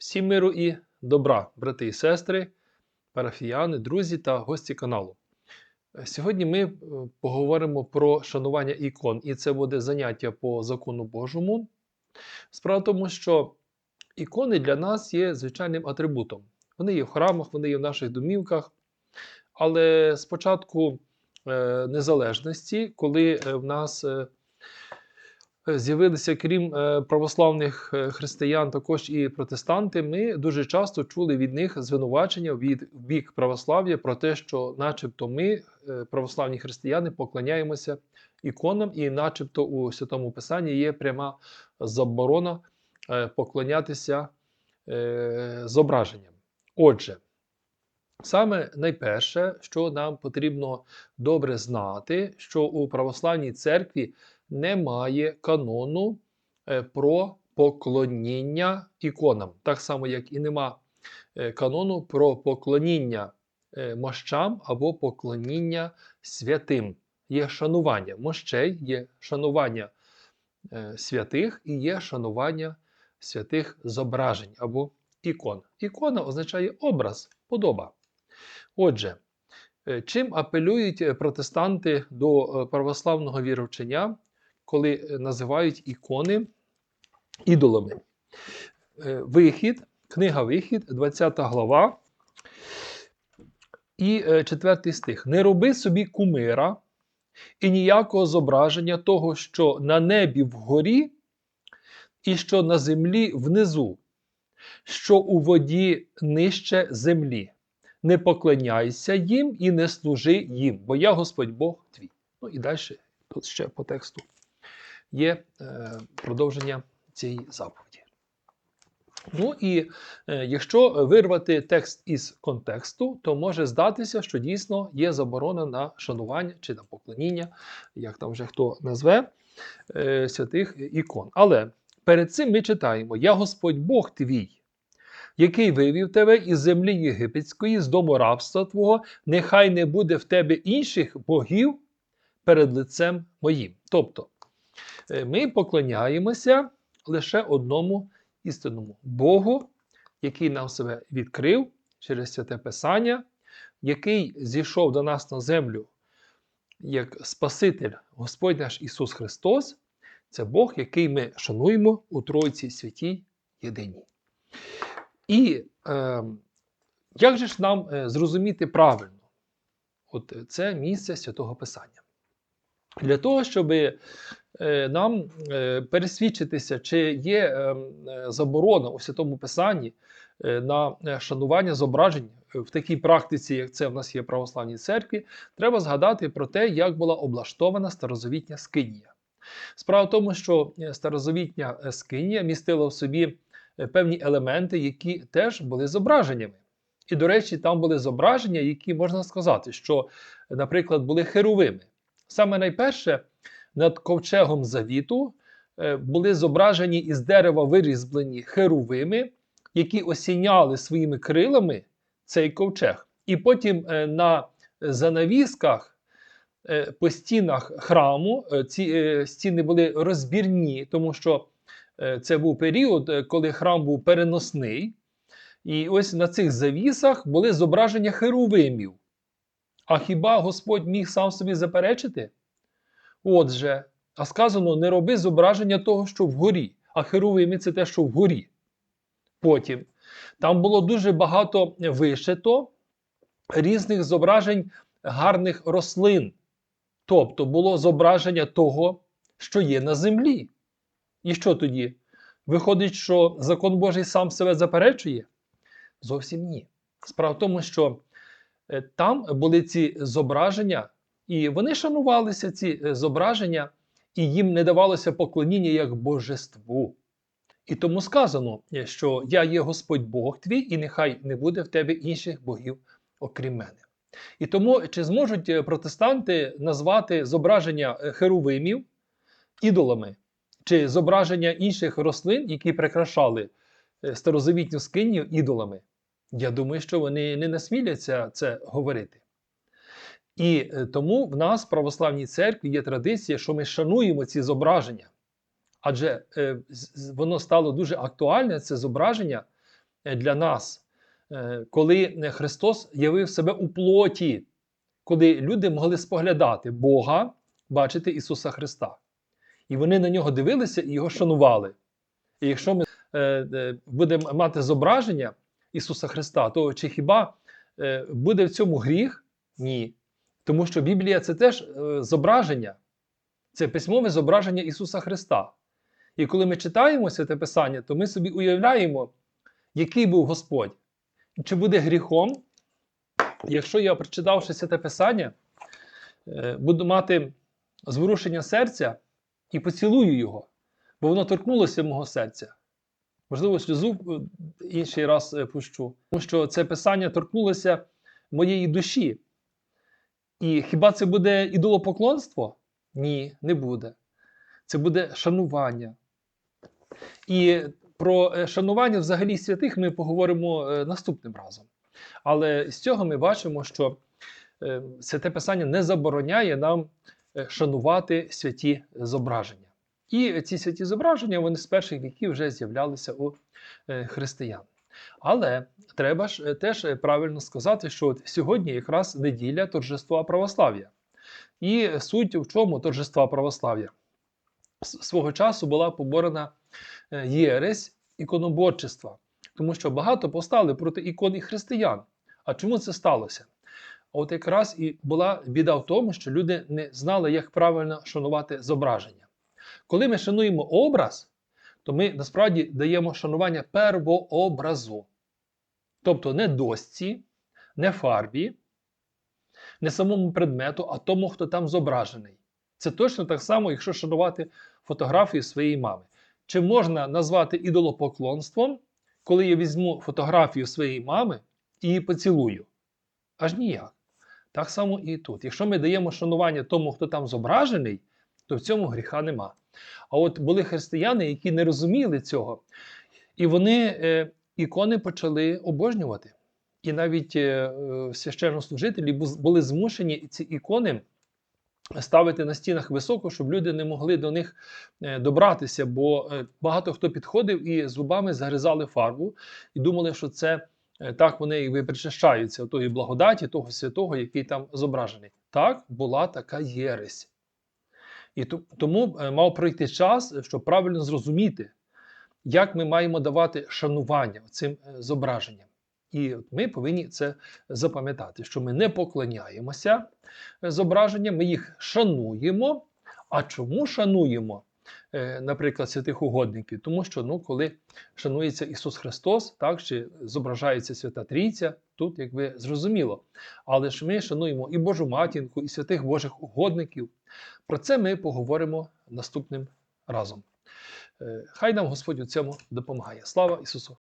Всім миру і добра, брати і сестри, парафіяни, друзі та гості каналу. Е, Сьогодні ми е, поговоримо про шанування ікон, і це буде заняття по закону Божому. Справа в тому, що ікони для нас є звичайним атрибутом. Вони є в храмах, вони є в наших домівках. Але з початку е, незалежності, коли в нас з'явилися, крім е, православних е, християн, також і протестанти, ми дуже часто чули від них звинувачення від бік православ'я про те, що, начебто, ми, е, православні християни, поклоняємося іконам, і, начебто, у Святому Писанні є пряма заборона поклонятися зображенням. Отже, Саме найперше, що нам потрібно добре знати, що у православній церкві немає канону е, про поклоніння іконам, так само, як і нема е, канону про поклоніння е, мощам або поклоніння святим. Є шанування мощей, є шанування святих і є шанування святих зображень або ікон. Ікона означає образ, подоба. Отже, чим апелюють протестанти до православного віровчення, коли е, називають ікони ідолами? Е, Вихід, книга Вихід, 20 глава і 4 стих. Не роби собі кумира і ніякого зображення того, що на небі вгорі, і що на землі внизу, що у воді нижче землі не поклоняйся їм і не служи їм, бо я Господь Бог твій. Ну і далі, тут ще по тексту є е, продовження цієї заповіді. Ну і е, якщо вирвати текст із контексту, то може здатися, що дійсно є заборона на шанування чи на поклоніння, як там вже хто назве, е, святих ікон. Але перед цим ми читаємо: Я Господь Бог твій який вивів тебе із землі єгипетської, з дому рабства твого, нехай не буде в тебе інших богів перед лицем моїм. Тобто ми поклоняємося лише одному істинному Богу, який нам себе відкрив через святе Писання, який зійшов до нас на землю як Спаситель Господь наш Ісус Христос. Це Бог, який ми шануємо у Тройці святій єдиній. І е, як же ж нам е, зрозуміти правильно от це місце святого Писання? Для того, щоб е, нам е, пересвідчитися, чи є е, заборона у святому Писанні на шанування зображень в такій практиці, як це в нас є в православній церкві, треба згадати про те, як була облаштована старозавітня скинія. Справа в тому, що старозавітня скинія містила в собі певні елементи, які теж були зображеннями. І, до речі, там були зображення, які можна сказати, що, наприклад, були херовими. Саме найперше над ковчегом завіту е, були зображені із дерева вирізблені херовими, які осіняли своїми крилами цей ковчег. І потім е, на занавісках е, по стінах храму ці стіни були розбірні, тому що це був період, коли храм був переносний. І ось на цих завісах були зображення херовимів. А хіба Господь міг сам собі заперечити? Отже, а сказано: не роби зображення того, що вгорі, а херовими це те, що вгорі. Потім там було дуже багато вишито різних зображень гарних рослин. Тобто було зображення того, що є на землі. І що тоді? Виходить, що закон Божий сам себе заперечує? Зовсім ні. Справа в тому, що там були ці зображення, і вони шанувалися, ці е, зображення, і їм не давалося поклоніння як божеству. І тому сказано, е, що я є Господь Бог твій, і нехай не буде в тебе інших богів, окрім мене. І тому чи зможуть е, протестанти назвати зображення е, херувимів ідолами, чи зображення інших рослин, які прикрашали е, старозавітню скиню ідолами? Я думаю, що вони не насміляться це говорити. І е, тому в нас, в православній церкві, є традиція, що ми шануємо ці зображення. Адже е, воно стало дуже актуальне, це зображення е, для нас, коли Христос явив себе у плоті, коли люди могли споглядати Бога, бачити Ісуса Христа. І вони на нього дивилися і його шанували. І якщо ми будемо мати зображення Ісуса Христа, то чи хіба е, буде в цьому гріх? Ні. Тому що Біблія це теж е, зображення, це письмове зображення Ісуса Христа. І коли ми читаємо це Писання, то ми собі уявляємо, який був Господь. Чи буде гріхом, якщо я, прочитавши це Писання, е, буду мати зворушення серця і поцілую його, бо воно торкнулося мого серця. Можливо, сльозу е, інший раз е, пущу, тому що це писання торкнулося моєї душі. І хіба це буде ідолопоклонство? Ні, не буде. Це буде шанування. І про е, шанування взагалі святих ми поговоримо наступним разом. Але з цього ми бачимо, що святе писання не забороняє нам шанувати святі зображення. І ці святі зображення вони з перших віків вже з'являлися у е, християн. Але треба ж е, теж е, правильно сказати, що от сьогодні якраз неділя торжества православ'я. І суть в чому торжества православ'я? Свого часу була поборена єресь іконоборчества, тому що багато постали проти ікон і християн. А чому це сталося? От якраз і була біда в тому, що люди не знали, як правильно шанувати зображення. Коли ми шануємо образ, то ми насправді даємо шанування первообразу. Тобто не досці, не фарбі, не самому предмету, а тому, хто там зображений. Це точно так само, якщо шанувати фотографію своєї мами. Чи можна назвати ідолопоклонством, коли я візьму фотографію своєї мами і її поцілую? Аж ніяк. Так само і тут. Якщо ми даємо шанування тому, хто там зображений, то в цьому гріха нема. А от були християни, які не розуміли цього, і вони е, ікони почали обожнювати. І навіть е, е, священнослужителі були змушені ці ікони ставити на стінах високо, щоб люди не могли до них е, добратися, бо е, багато хто підходив і зубами загризали фарбу і думали, що це так вони якби причащаються тої благодаті, того святого, який там зображений. Так була така єресь. І тому е, мав пройти час, щоб правильно зрозуміти, як ми маємо давати шанування цим е, зображенням. І ми повинні це запам'ятати, що ми не поклоняємося е, зображенням, ми їх шануємо. А чому шануємо, е, наприклад, святих угодників? Тому що ну, коли шанується Ісус Христос, так, чи зображається Свята Трійця, тут якби зрозуміло. Але ж ми шануємо і Божу матінку, і святих Божих угодників. Про це ми поговоримо наступним разом. Е, Хай нам Господь у цьому допомагає. Слава Ісусу!